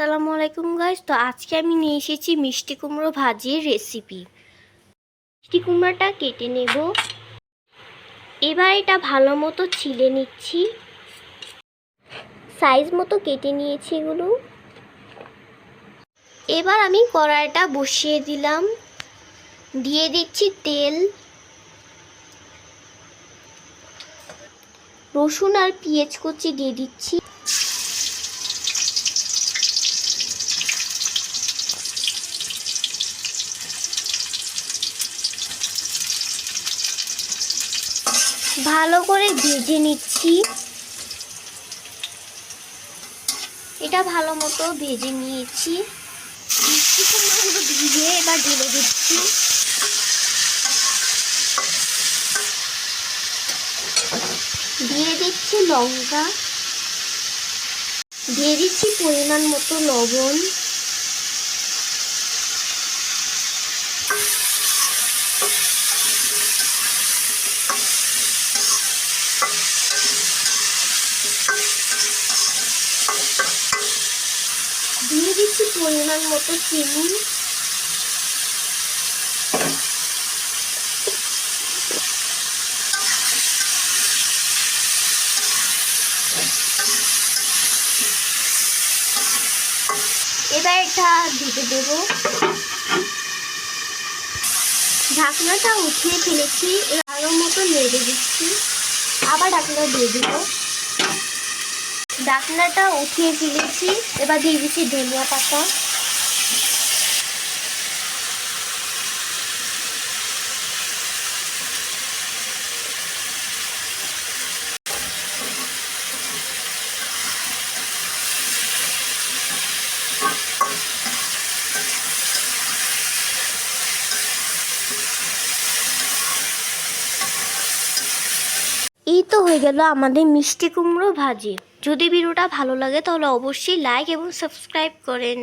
আসসালামু আলাইকুম গাইস তো আজকে আমি নিয়ে এসেছি মিষ্টি কুমড়ো ভাজির রেসিপি মিষ্টি কুমড়োটা কেটে নেব। এবার এটা ভালো মতো ছিলে নিচ্ছি। সাইজ মতো কেটে নিয়েছি এগুলো। এবার আমি কড়াইটা বসিয়ে দিলাম। দিয়ে দিচ্ছি তেল। রসুন আর পেঁয়াজ কুচি দিয়ে দিচ্ছি। ভালো করে ভেজে নিচ্ছি। এটা ভালো মতো ভেজে নিয়েছি। ভিজে এবার ঢেলে দিচ্ছি। দিয়ে দিচ্ছি লঙ্কা। দিয়ে দিচ্ছি পরিমাণ মতো লবণ। দিয়ে দিচ্ছি পরিমাণ মতো চিনি। এবার এটা ঢেকে দেব। ঢাকনাটা উঠিয়ে ফেলেছি ভালো মতো নেড়ে দিচ্ছি। আবার ঢাকনা দিয়ে দেবো। ঢাকনাটা উঠিয়ে ফেলেছি। এবার দিয়ে দিচ্ছি ধনিয়া পাতা। এই তো হয়ে গেল আমাদের মিষ্টি কুমড়ো ভাজি। যদি ভিডিওটা ভালো লাগে তাহলে অবশ্যই লাইক এবং সাবস্ক্রাইব করেন।